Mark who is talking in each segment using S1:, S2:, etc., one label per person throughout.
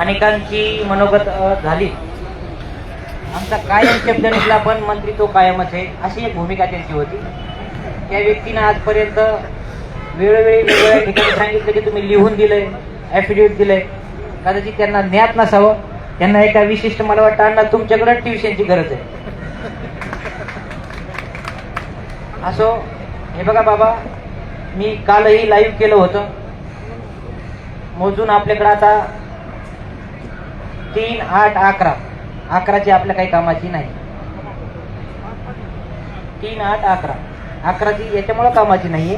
S1: अनेकांची मनोगत झाली. आमचा कायम शब्द निघला पण मंत्री तो कायमच आहे अशी एक भूमिका त्यांची होती. त्या व्यक्तीनं आजपर्यंत वेळोवेळी वेगवेगळ्या ठिकाणी सांगितलं की तुम्ही लिहून दिलंय ॲफिडेविट दिलंय. कदाचित त्यांना ज्ञात नसावं. त्यांना एका विशिष्ट मला वाटतं अण्णा तुमच्याकडे ट्युशनची गरज आहे. असो हे बघा बाबा मी कालही लाईव्ह केलं होतं. मोजून आपल्याकडे आता तीन आठ अकरा. अकराची आपल्या काही कामाची नाही. तीन आठ अकरा. अकराची याच्यामुळं कामाची नाहीये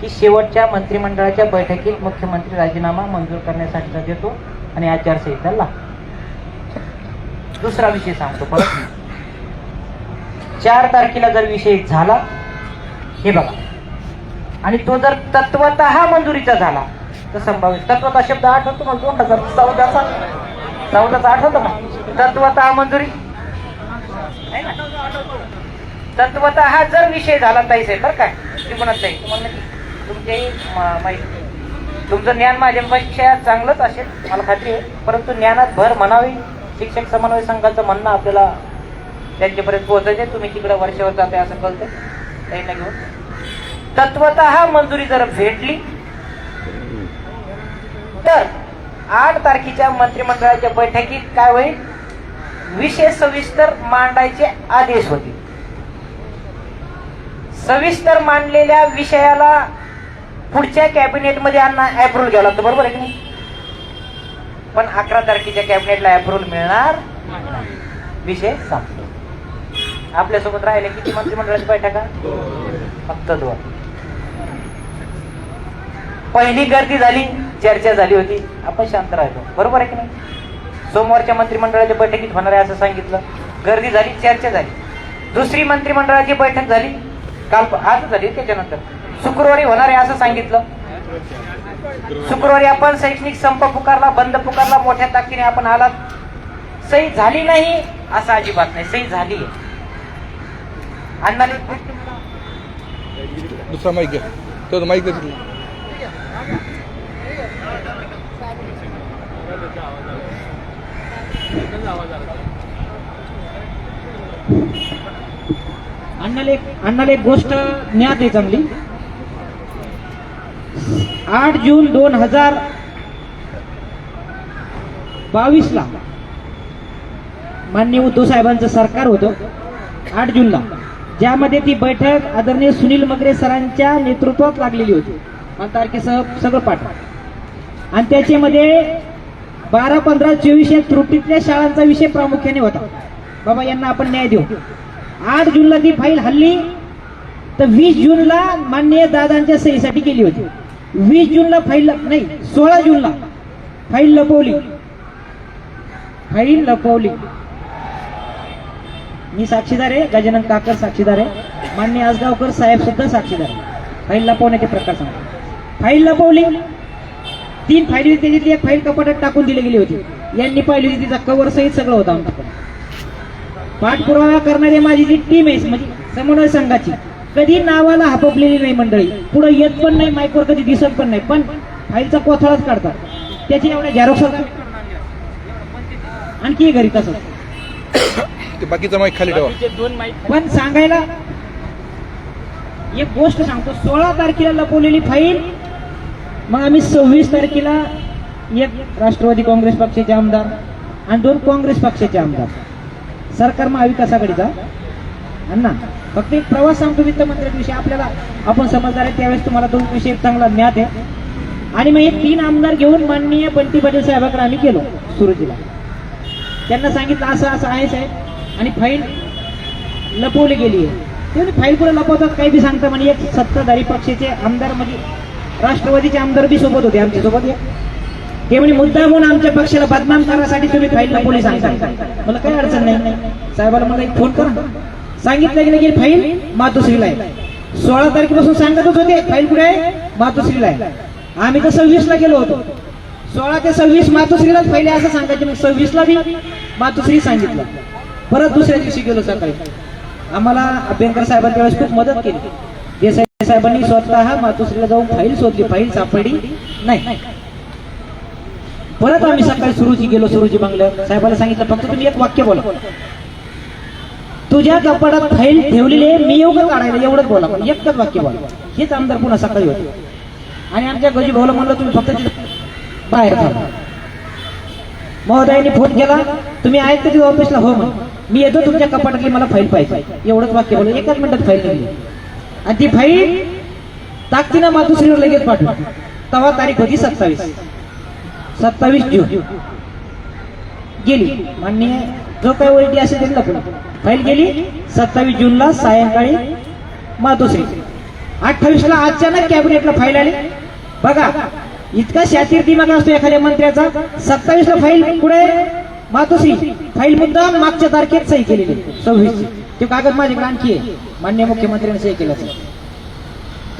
S1: की शेवटच्या मंत्रिमंडळाच्या बैठकीत मुख्यमंत्री राजीनामा मंजूर करण्यासाठीचा देतो आणि आचारसंहिता लागतो दुसरा विषय सांगतो परत. चार तारखेला जर विषय झाला हे बघा. आणि तो जर तत्वत मंजुरीचा झाला तर संभाव्य. तत्वता शब्द आठवतो मग दोन हजार चौदाचा. चौदाचा आठवतो का तत्वता मंजुरी? तत्वता ना? हा जर विषय झाला ताईच आहे बरं काय त्रिकोणात ताई तुम्हाला तुमच्याही माहिती. तुमचं ज्ञान माझ्यापेक्षा चांगलंच असेल मला खात्री आहे. परंतु ज्ञानात भर म्हणावी शिक्षक समन्वय संघाचं म्हणणं आपल्याला त्यांच्यापर्यंत पोहोचायचे तुम्ही तिकडे वर्षावर जाते असं कळतंय. त्यांना घेऊन. तत्वत मंजुरी जर भेटली तर आठ तारखेच्या मंत्रिमंडळाच्या बैठकीत काय होईल? विषय सविस्तर मांडायचे आदेश होते. सविस्तर मांडलेल्या विषयाला पुढच्या कॅबिनेटमध्ये यांना अप्रुव्हल घ्यावं लागतं. बरोबर आहे की नाही? पण अकरा तारखेच्या कॅबिनेटला अप्रूव्हल मिळणार विषय संपतो. आपल्यासोबत राहिले किती मंत्रिमंडळाची बैठका? फक्त दोन. पहिली गर्दी झाली चर्चा झाली होती. आपण शांत राहिलो बरोबर आहे की नाही? सोमवारच्या मंत्रिमंडळाच्या बैठकीत होणार आहे असं सांगितलं. गर्दी झाली चर्चा झाली. दुसरी मंत्रिमंडळाची बैठक झाली. काल आज झाली त्याच्यानंतर. शुक्रवारी होणार आहे असं सांगितलं. शुक्रवारी आपण शैक्षणिक संप पुकारला बंद पुकारला मोठ्या ताकदीने आपण आलात. सही झाली नाही असं अजिबात नाही. सही झाली आहे. अण्णाने
S2: दुसरा माईक
S1: अण्णाला एक अण्णाला एक गोष्ट ज्ञात आहे चांगली. आठ जून दोन हजार बावीसला माननीय मान्य उद्धव साहेबांचं सरकार होतं आठ जूनला. ज्यामध्ये ती बैठक आदरणीय सुनील मगरे सरांच्या नेतृत्वात लागलेली होती. तारखेसह सगळं पाठ. आणि त्याच्यामध्ये बारा पंधरा चोवीस या त्रुटीतल्या शाळांचा विषय प्रामुख्याने होता. बाबा यांना आपण न्याय देऊ. आठ जूनला ती फाईल हल्ली तर वीस जूनला मान्य दादांच्या सहीसाठी केली होती. वीस जूनला फाईल नाही सोळा जूनला फाईल लपवली. फाईल लपवली. मी साक्षीदार आहे गजानन काकर साक्षीदार आहे. मान्य आजगावकर साहेब सुद्धा साक्षीदार आहे. फाईल लपवण्याचे प्रकार सांगतो. फाईल लपवली. तीन फाईली त्याच्यातली एक फाईल कपाटात टाकून दिली गेली होती. यांनी पाहिली होती तिचा कवर सहित सगळं होतं आमच्याकडे पाठपुरावा करणारी माझी जी टीम आहे म्हणजे समन्वय संघाची कधी नावाला हापपलेली नाही मंडळी. पुढे येत पण नाही माईकवर कधी दिसत पण नाही. पण फाईलचा कोथळाच काढतात. त्याची एवढ्या झॅरोक्स आणखी घरी तसंच.
S2: ते बाकीचा माईक खाली ठेवा.
S1: पण सांगायला एक गोष्ट सांगतो सोळा तारखेला लपवलेली फाईल मग आम्ही सव्वीस तारखेला एक राष्ट्रवादी काँग्रेस पक्षाचे आमदार आणि दोन काँग्रेस पक्षाचे आमदार. सरकार महाविकास अण्णा फक्त एक प्रवास सांगतो वित्तमंत्र्यांविषयी आपल्याला आपण समजदार आहे त्यावेळेस तुम्हाला दोन विषय चांगला ज्ञात आहे. आणि मग हे तीन आमदार घेऊन माननीय बंटी पाटील साहेबाकडे आम्ही गेलो सुरुजीला. त्यांना सांगितलं असं असं आहे साहेब. आणि फाईल लपवली गेली आहे. ते फाईल कुठे लपवतात काही बी सांगता म्हणे. एक सत्ताधारी पक्षाचे आमदार म्हणजे राष्ट्रवादीचे आमदार बी सोबत होते. आमच्यासोबत ते म्हणे मुद्दा म्हणून आमच्या पक्षाला बदनाम करण्यासाठी तुम्ही फाईल पोलीस सांगता. मला काही अडचण नाही. साहेबाला मला एक फोन करा. सांगितलं की नाही फाईल मातोश्रीला आहे. सोळा तारखेपासून सांगतच होते फाईल कुठे आहे? मातोश्रीला आहे. आम्ही तर सव्वीसला गेलो होतो. सोळा ते सव्वीस मातोश्रीलाच पहिले असं सांगायचे. मग सव्वीसला बी मातोश्री सांगितलं. परत दुसऱ्या दिवशी गेलो सकाळी. आम्हाला अभ्यंकर साहेबांच्या वेळेस खूप मदत केली. देसाई साहेबांनी स्वतः मातोश्रीला जाऊन फाईल शोधली. फाईल सापडली नाही. परत आम्ही सकाळी सुरुजी गेलो सुरुजी बंगल्यावर साहेबाला सांगितलं फक्त तुम्ही एक वाक्य बोला. तुझ्या कपाडात फाईल ठेवलेली आहे मी एवढं काढायला? एवढंच बोला. पण एकच वाक्य बोला. हेच आमदार पुन्हा सकाळी होते. आणि आमच्या गजी भाऊला म्हणलं तुम्ही फक्त बाहेर थांबा. महोदयांनी फोन केला. तुम्ही आहेत का ऑफिसला? हो मी येतो तुमच्या कपाटातली मला फाईल पाहिजे. एवढंच वाक्य बोललं एकाच मिनिटात फाईल निघली. आणि ती फाईल ताकदीनं मातुश्रीवर लगेच पाठव. तेव्हा तारीख होती सत्तावीस. सत्तावीस जून. गेली. मान्य जो काय वैटी असेल त्यांना पण फाईल गेली. सत्तावीस जूनला सायंकाळी मातोश्री अठ्ठावीसला अचानक कॅबिनेटला फाईल आली. बघा इतका शातीर दिमाग असतो एखाद्या मंत्र्याचा. सत्तावीसला फाईल पुढे मातोश्री फाईल मुद्दा मागच्या तारखेत सही केलेली. सव्वीस ते कागद माझ्याकडे आणखी आहे. मान्य मुख्यमंत्र्यांनी सही केलं असेल.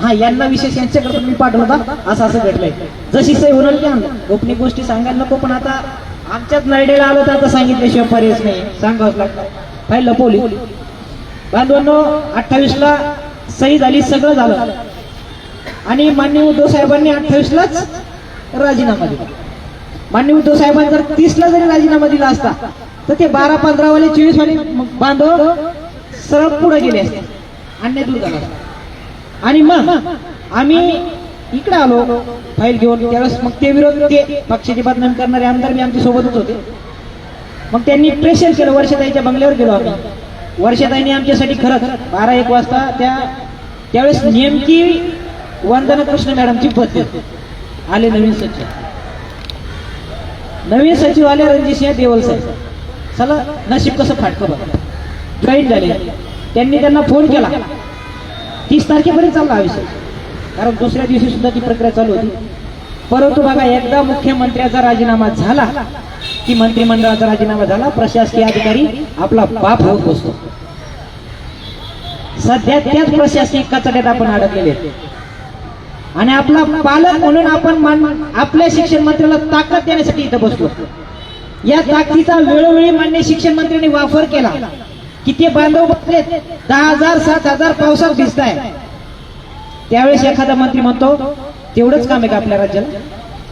S1: हा यांना विशेष यांच्याकडे मी पाठवला होता. असं असं घडलंय. जशी सही होणार की आणलं गोपनीय गोष्टी सांगायला नको पण आता आमच्याच नरडेला आलो तर आता सांगितल्याशिवाय पर्यायच नाही. सांगावंच लागतं. फाईल लपवली बांधवांनो अठ्ठावीस ला सही झाली सगळं झालं. आणि मान्य उद्धव साहेबांनी अठ्ठावीस लाच राजीनामा दिला. मान्य उद्धव साहेबांनी जर तीस ला जरी राजीनामा दिला असता तर ते बारा पंधरा वाले चोवीस वाले बांधव सरळ पुढे गेले. असते अन्याय दूर झाला आणि मग आम्ही इकडे आलो. फाईल घेऊन त्यावेळेस मग ते विरोध ते पक्षाची बदनामी करणारे आमदार मी आमच्या सोबतच होते. मग त्यांनी प्रेशर केलं. वर्षाताईच्या बंगल्यावर गेलो आम्ही. वर्षाताईने आमच्यासाठी खरंच बारा एक वाजता त्या त्यावेळेस नेमकी वंदना कृष्ण मॅडमची पद्धत आले नवीन सचिव. नवीन सचिव आले रणजित सिंह देवल साहेब. चला नशीब कसं फाटकं बघा. जॉईन झाले. त्यांनी त्यांना फोन केला. तीस तारखेपर्यंत चालला हा विषय. कारण दुसऱ्या दिवशी सुद्धा ती प्रक्रिया चालू होती. परंतु बघा एकदा मुख्यमंत्र्याचा राजीनामा झाला की मंत्रिमंडळाचा राजीनामा झाला प्रशासकीय अधिकारी आपला बाप होत बसतो. सध्या त्याच प्रशासकीय कचड्यात आपण अडकलेले आणि आपला पालक म्हणून आपण मान- आपल्या शिक्षण मंत्र्याला ताकद देण्यासाठी इथं बसलो. या ताकदीचा वेळोवेळी मान्य शिक्षण मंत्र्यांनी वापर केला. किती बांधव बसले दहा हजार सात हजार पावसात भिजताय. त्यावेळेस एखादा मंत्री म्हणतो तेवढंच काम आहे का आपल्या राज्याला?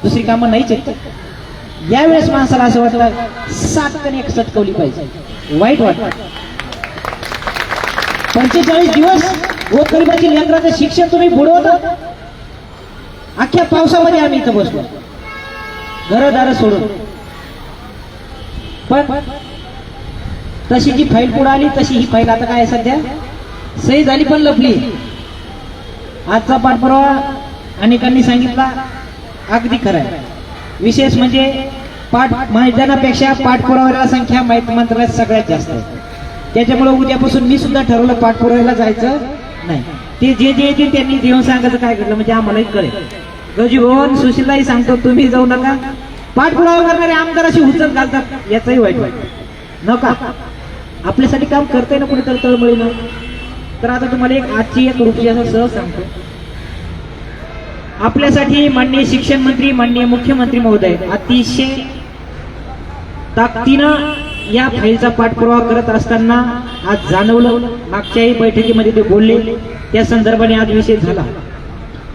S1: दुसरी कामं नाहीच आहेत. यावेळेस माणसाला असं वाटलं सात एक सटकवली पाहिजे. वाईट वाटत. पंचेचाळीस दिवस गोरगरिबाची लेकराचं शिक्षण तुम्ही बुडवता? अख्ख्या पावसामध्ये आम्ही इथं बसलो. घरदार सोडून. पण तशी जी फाईल पुढे आली तशी ही फाईल आता काय आहे सध्या? सही झाली पण लपली. आजचा पाठपुरावा अनेकांनी सांगितला अगदी खरं आहे. विशेष म्हणजे पाठ मैदानापेक्षा पाठपुराव्याला संख्या माहिती मंत्रालयात सगळ्यात जास्त आहे. त्याच्यामुळे उद्यापासून मी सुद्धा ठरवलं पाठपुराव्याला जायचं नाही. ते जे जे येतील त्यांनी देऊन सांगायचं काय घडलं म्हणजे आम्हालाही कळेल. गजी भवन सुशीलाही सांगतो तुम्ही जाऊ नका. पाठपुरावा करणारे आमदार अशी उचल घालतात याचंही वाईट वाईट नका. आपल्यासाठी काम करताय ना कुणीतरी तळमळीनं? तर आता तुम्हाला एक आजची एक रुपये असं सहज सांगतो. आपल्यासाठी माननीय शिक्षण मंत्री माननीय मुख्यमंत्री महोदय अतिशय ताकदीनं या फाईलचा पाठपुरावा करत असताना आज जाणवलं. मागच्याही बैठकीमध्ये ते बोलले. त्या संदर्भाने आज विषय झाला.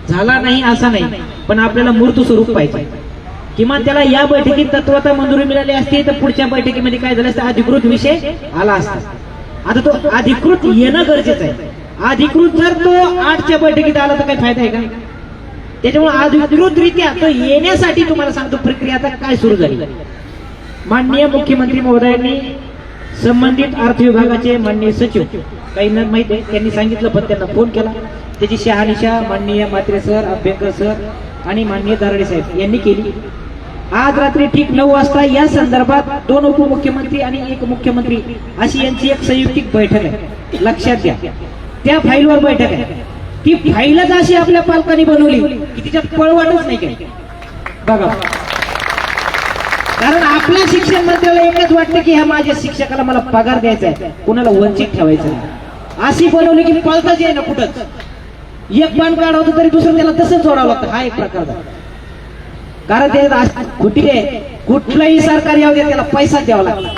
S1: झाला नाही असा नाही पण आपल्याला मूर्त स्वरूप पाहिजे. किमान त्याला या बैठकीत तत्वता मंजुरी मिळाली असती तर पुढच्या बैठकीमध्ये काय झालं असतं? अधिकृत विषय आला असता. आता तो अधिकृत येणं गरजेचं आहे. अधिकृत जर तो आठच्या बैठकीत आला तर काही फायदा आहे का? त्याच्यामुळे अधिकृतरित्या तो येण्यासाठी तुम्हाला सांगतो प्रक्रिया आता काय सुरू झाली? माननीय मुख्यमंत्री महोदयांनी संबंधित अर्थ विभागाचे माननीय सचिव काही न माहिती आहे त्यांनी सांगितलं पण त्यांना फोन केला. त्याची शहानिशा माननीय मात्रे सर अभ्यंकर सर आणि माननीय दारडे साहेब यांनी केली. आज रात्री ठीक नऊ वाजता या संदर्भात दोन उपमुख्यमंत्री आणि एक मुख्यमंत्री अशी यांची एक संयुक्तिक बैठक आहे. लक्षात घ्या. त्या फाईलवर बैठक आहे. ती फाईलच अशी आपल्या पालकांनी बनवली की तिच्यात पळवाटच नाही काही. बघा. कारण आपल्या शिक्षण मंत्र्याला एकच वाटतं की ह्या माझ्या शिक्षकाला मला पगार द्यायचा आहे. कुणाला वंचित ठेवायचं अशी बनवली की पळताच येईना ना कुठंच. एक पान होतं तरी दुसरं त्याला तसंच जोडावं लागतं. हा एक प्रकार झाला. कारण ते कुठे आहे? कुठलंही सरकार येऊ दे त्याला पैसा द्यावा लागला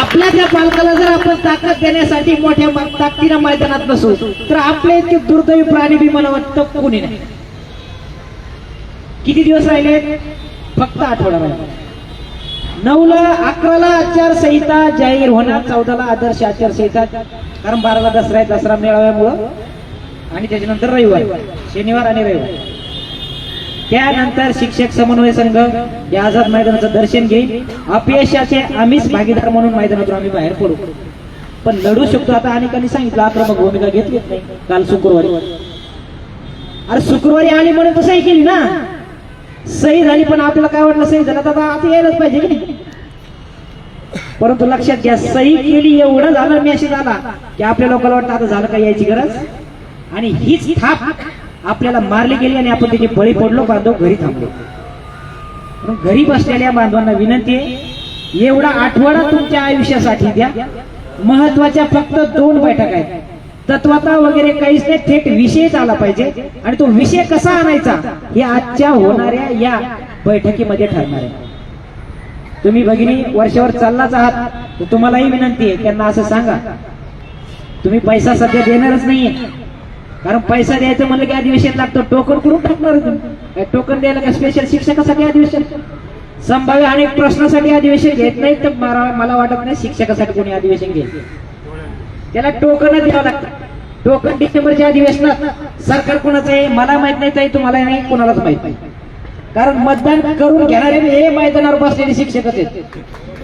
S1: आपल्या त्या पालकाला जर आपण ताकद देण्यासाठी मोठ्या ताकदीनं मैदानात नसू तर आपले इतके दुर्दैवी प्राणी बी मला वाटतं कोणी नाही. किती दिवस राहिले? फक्त आठवडा राहिला. नऊला अकराला आचारसंहिता जाहीर होणार चौदाला आदर्श आचारसंहिता कारण बाराला दसरा आहे दसरा मेळाव्यामुळं. आणि त्याच्यानंतर रविवार शनिवार आणि रविवार. त्यानंतर शिक्षक समन्वय संघ या आझाद मैदानाचं दर्शन घेईल अपयशाचे आम्हीच भागीदार म्हणून मैदानातून आम्ही बाहेर पडू. पण लढू शकतो आता अनेकांनी सांगितलं आक्रमक भूमिका घेतली नाही. काल शुक्रवारी. अरे शुक्रवारी आली म्हणून तर सही केली ना? सही झाली पण आपल्याला काय वाटलं सही झालं तर आता आता यायलाच पाहिजे की परंतु लक्षात घ्या सही केली एवढं झालं मेसेज आला की आपल्या लोकांना वाटतं आता झालं काय यायची गरज? आणि हीच थाप आपल्याला मारली गेली आणि आपण त्याची बळी पडलो बांधव घरी थांबलो. म्हणून घरी बसलेल्या बांधवांना विनंती आहे एवढा आठवडा तुमच्या आयुष्यासाठी द्या. महत्त्वाच्या फक्त दोन बैठक आहेत. तत्वता वगैरे काहीच नाही थेट विषयच आला पाहिजे. आणि तो विषय कसा आणायचा हे आजच्या होणाऱ्या या बैठकीमध्ये ठरणार आहे. तुम्ही भगिनी वर्षावर चाललाच आहात तर तुम्हालाही विनंती आहे त्यांना असं सांगा. तुम्ही पैसा सध्या देणारच नाहीये. कारण पैसा द्यायचं म्हणलं की अधिवेशन लागतं. टोकन करून टाकणार टोकन द्यायला काय स्पेशल शिक्षकासाठी अधिवेशन? संभाव्य अनेक प्रश्नासाठी अधिवेशन घेत नाही तर मला वाटत नाही शिक्षकासाठी कोणी अधिवेशन घेत त्याला टोकन द्यावं लागतं. टोकन डिसेंबरच्या अधिवेशनात सरकार कोणाचं आहे मला माहीत नाही ताई तुम्हाला नाही कोणालाच माहीत नाही. कारण मतदान करून घेणारे हे मैदानावर बसलेले शिक्षकच आहेत.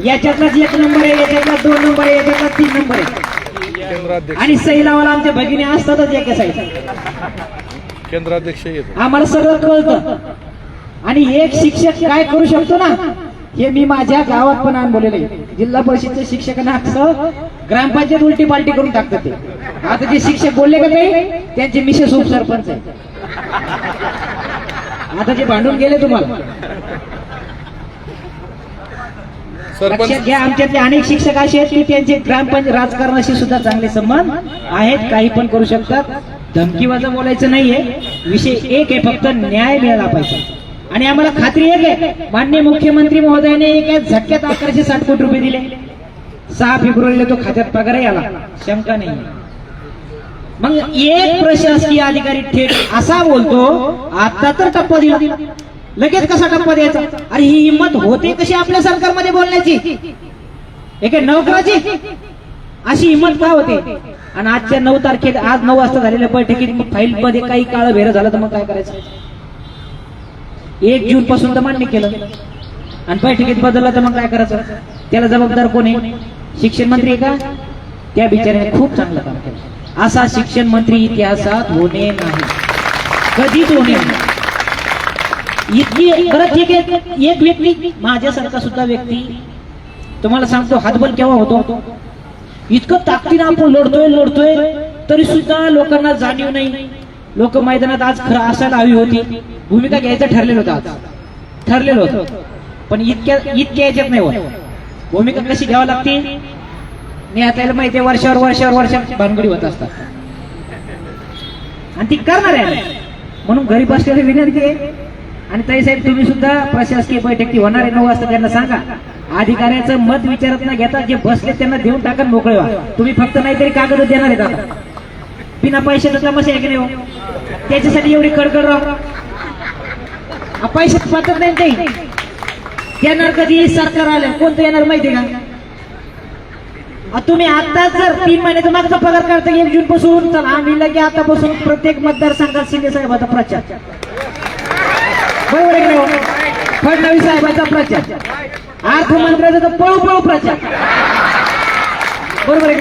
S1: याच्यातलाच एक नंबर आहे याच्यातला दोन नंबर आहे याच्यातला तीन नंबर आहे. आणि सही लावायला आमच्या भगिनी असतातच एका साईड.
S2: केंद्राध्यक्ष
S1: आम्हाला सगळं कळतं. आणि एक शिक्षक काय करू शकतो ना हे मी माझ्या गावात पण अनुभवलेलं आहे. जिल्हा परिषदच्या शिक्षकांना असं ग्रामपंचायत उलटी पालटी करून टाकतात ते. आता जे शिक्षक बोलले का काही त्यांचे मिसेस उपसरपंच आहे आता जे भांडून गेले तुम्हाला. लक्षात घ्या आमच्यातले अनेक शिक्षक असे आहेत की त्यांचे ग्रामपंचायत राजकारणाशी सुद्धा चांगले संबंध आहेत काही पण करू शकतात. धमकीवाजा बोलायचं नाहीये. विषय एक आहे फक्त न्याय मिळाला पाहिजे. आणि आम्हाला खात्री एक आहे मान्य मुख्यमंत्री महोदयाने एका झटक्यात अकराशे साठ कोटी रुपये दिले. सहा फेब्रुवारीला तो खात्यात पगारही आला शंका नाही मग एक प्रशासकीय अधिकारी थेट असा बोलतो आता तर टप्पा दिला. लगेच कसा टप्पा द्यायचा? अरे ही हिंमत होते कशी आपल्या सरकारमध्ये बोलण्याची? एका नोकराची? अशी हिंमत का होते? आणि आजच्या नऊ तारखेत आज नऊ वाजता झालेल्या बैठकीत फाईल मध्ये काही काळ भेर झालं तर मग काय करायचं? एक जून पासून तर मान्य केलं. आणि बैठकीत बदललं तर मग काय करायचं? त्याला जबाबदार कोण? आहे शिक्षण मंत्री आहे का? त्या बिचाऱ्याने खूप चांगलं काम केलं. असा शिक्षण मंत्री इतिहासात होणे नाही. कधीच होणे नाही. इतकी बरं ठीक आहे एक व्यक्ती माझ्यासारखा सुद्धा व्यक्ती तुम्हाला सांगतो हातबल केव्हा होतो? इतकं ताकदीनं आपण लढतोय लढतोय तरी सुद्धा लोकांना जाणीव नाही. लोक मैदानात आज खरं असायला हवी होती. भूमिका घ्यायचं ठरलेलं होतं आज. ठरलेलं होतं. पण इतक्या इतक्या याच्यात नाही होत. भूमिका कशी घ्यावी लागते? मी आता माहिती आहे वर्षावर वर्षावर वर्षावर भानगडी होत असतात. आणि ती करणार आहे. म्हणून घरी बसलेली विनंती आहे आणि ताई साहेब तुम्ही सुद्धा प्रशासकीय बैठक ती होणार आहे नऊ वाजता त्यांना सांगा. अधिकाऱ्याचं मत विचारत न घेता जे बसले त्यांना देऊन टाका मोकळे व्हा. तुम्ही फक्त नाहीतरी कागद देणार आहेत आता. बिना पैशाचा तमाशा आहे की नाही हो? त्याच्यासाठी एवढी कडकड राहा पैसे पैशात नाही काही येणार कधी? सरकार आलं. कोणतं येणार माहिती का? तुम्ही आता जर तीन महिन्याचा मागचा पगार काढता एक जून पासून चला आम्ही लगे आतापासून प्रत्येक मतदारसंघात शिंदे साहेबाचा प्रचार. बरोबर आहे की नाही फडणवीस साहेबांचा प्रचार. अर्थमंत्र्याचा तर पळू पळू प्रचार. बरोबर आहे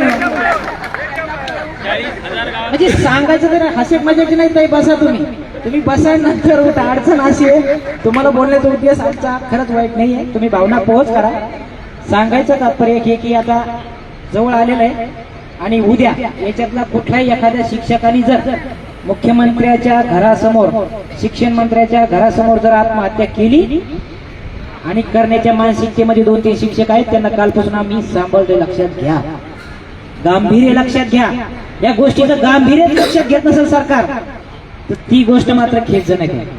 S1: म्हणजे सांगायचं तर हसे मजाची नाही ताई बसा तुम्ही. तुम्ही बसा नंतर उठा. अडचण अशी आहे तुम्हाला बोलण्याचा उद्देश आमचा खरंच वाईट नाही आहे. तुम्ही भावना पोहोच करा. सांगायचं तात्पर्य एक की आता जवळ आलेलं आहे. आणि उद्या याच्यातला कुठल्याही एखाद्या शिक्षकाने जर मुख्यमंत्र्याच्या घरासमोर शिक्षण मंत्र्याच्या घरासमोर जर आत्महत्या केली आणि करण्याच्या मानसिकतेमध्ये दोन तीन शिक्षक आहेत त्यांना कालपासून आम्ही सांभाळतोय लक्षात घ्या. गांभीर्य लक्षात घ्या. या गोष्टीचं गांभीर्य लक्षात घेत नसेल सरकार तर ती गोष्ट मात्र खेचजनक आहे.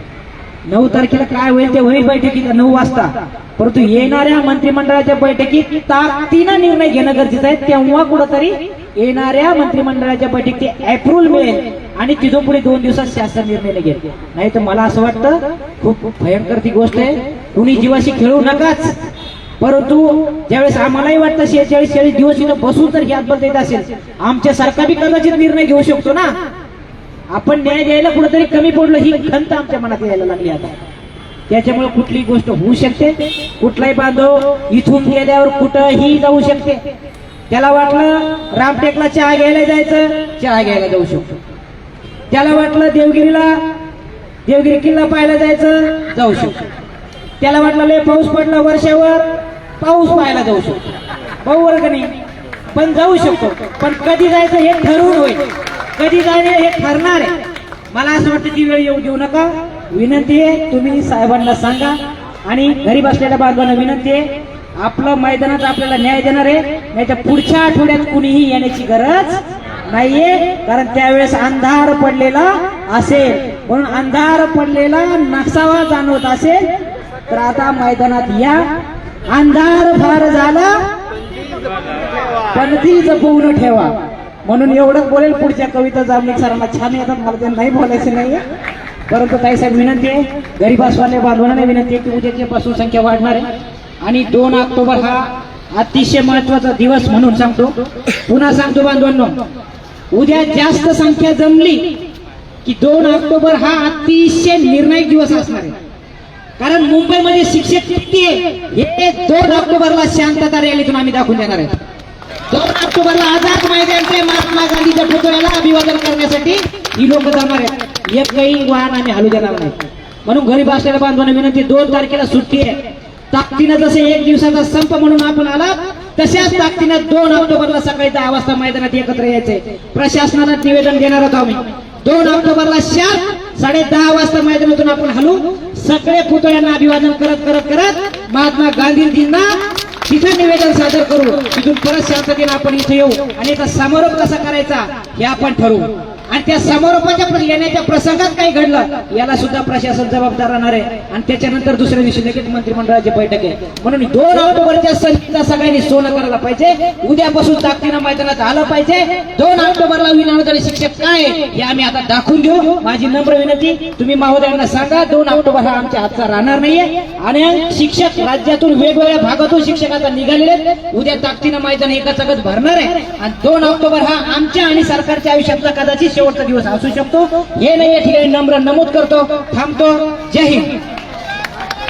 S1: नऊ तारखेला काय होईल ते होईल बैठकीत नऊ वाजता. परंतु येणाऱ्या मंत्रिमंडळाच्या बैठकीत ताकदीनं निर्णय घेणं गरजेचं आहे. तेव्हा कुठंतरी येणाऱ्या मंत्रिमंडळाच्या बैठकीत अप्रुव्हल मिळेल आणि तिथून पुढे दोन दिवसात शासन निर्णय घेईल नाही तर मला असं वाटतं खूप भयंकर ती गोष्ट आहे. कुणी जीवाशी खेळू नकाच. परंतु ज्यावेळेस आम्हालाही वाटतं शेहेचाळीस चाळीस दिवस इथं बसून जर ह्यात येत असेल. आमच्यासारखा बी कदाचित निर्णय घेऊ शकतो ना. आपण न्याय द्यायला कुठेतरी कमी पडलो ही खंत आमच्या मनात यायला लागली आता. त्याच्यामुळे कुठलीही गोष्ट होऊ शकते. कुठलाही बांधव इथून गेल्यावर कुठंही जाऊ शकते. त्याला वाटलं रामटेकला चहा घ्यायला जायचं चहा घ्यायला जाऊ शकतो. त्याला वाटलं देवगिरीला देवगिरी किल्ला पाहायला जायचं जाऊ शकतो. त्याला वाटलं लय पाऊस पडला वर्षावर पाऊस पाहायला जाऊ शकतो. भाऊ वर्ग नाही पण जाऊ शकतो. पण कधी जायचं हे ठरवून होईल. कधी जायचं हे ठरणार आहे. मला असं वाटतं ती वेळ येऊ देऊ नका. विनंती आहे तुम्ही साहेबांना सांगा. आणि घरी बसलेल्या बांधवांना विनंती आहे आपलं मैदानात आपल्याला न्याय देणार आहे. नाही तर पुढच्या आठवड्यात कुणीही येण्याची गरज नाहीये. कारण त्यावेळेस अंधार पडलेला असेल. म्हणून अंधार पडलेला नसावा जाणवत असेल. तर आता मैदानात या. अंधार फार झाला. पणती जपवून ठेवा. म्हणून एवढंच बोलेल पुढच्या कविता जामनिक सरांना. छान येतात मला ते नाही बोलायचं नाहीये. परंतु ताईसाहेब विनंती आहे गरीबास्वाने बांधवांना विनंती आहे की उद्याची पासून संख्या वाढणार आहे. आणि दोन ऑक्टोबर हा अतिशय महत्त्वाचा दिवस म्हणून सांगतो. पुन्हा सांगतो बांधवांनो उद्या जास्त संख्या जमली की दोन ऑक्टोबर हा अतिशय निर्णायक दिवस असणार आहे. कारण मुंबईमध्ये शिक्षक किती आहे? हे दोन ऑक्टोबरला शांतता रॅलीतून आम्ही दाखवून देणार आहे दोन ऑक्टोबरला आझाद मैदानचे महात्मा गांधीच्या पुतळ्याला अभिवादन करण्यासाठी ही लोक जाणार आहेत. एकही वाहन आम्ही हलू देणार नाही. म्हणून घरी बसलेल्या बांधवांना विनंती दोन तारखेला सुट्टी आहे. ताकदीनं जसे एक दिवसाचा संप म्हणून आपण आला तशाच ताकदीनं दोन ऑक्टोबरला सकाळी दहा वाजता मैदानात एकत्र यायचंय. प्रशासनाला निवेदन देणार होतो आम्ही. दोन ऑक्टोबरला शात साडे दहा वाजता मैदानातून आपण हलू. सगळे पुतळ्यांना अभिवादन करत करत करत महात्मा गांधीजींना तिथं निवेदन सादर करू. तिथून परत शांततेने आपण इथे येऊ आणि याचा समारोप कसा करायचा हे आपण ठरवू. आणि त्या समारोपाच्या येण्याच्या प्रसंगात काही घडलं याला सुद्धा प्रशासन जबाबदार राहणार आहे. आणि त्याच्यानंतर दुसऱ्या दिवशी लगेच मंत्रिमंडळाची बैठक आहे. म्हणून दोन ऑक्टोबरच्या संधीचा सगळ्यांनी सोनं करायला पाहिजे. उद्यापासून ताकदीनं मैदानात आलं पाहिजे. दोन ऑक्टोबरला विनामूल्य शिक्षक काय आहे हे आम्ही आता दाखवून देऊ. माझी नम्र विनंती तुम्ही महोदयांना सांगा दोन ऑक्टोबर हा आमच्या हातचा राहणार नाहीये. आणि शिक्षक राज्यातून वेगवेगळ्या भागातून शिक्षक आता निघालेले उद्या ताकदीनं मैदान एकाचकच भरणार आहे. आणि दोन ऑक्टोबर हा आमच्या आणि सरकारच्या आयुष्यातला कदाचित शेवटचा दिवस असू शकतो. हे नाही या ठिकाणी नम्र नमूद करतो. थांबतो. जय हिंद.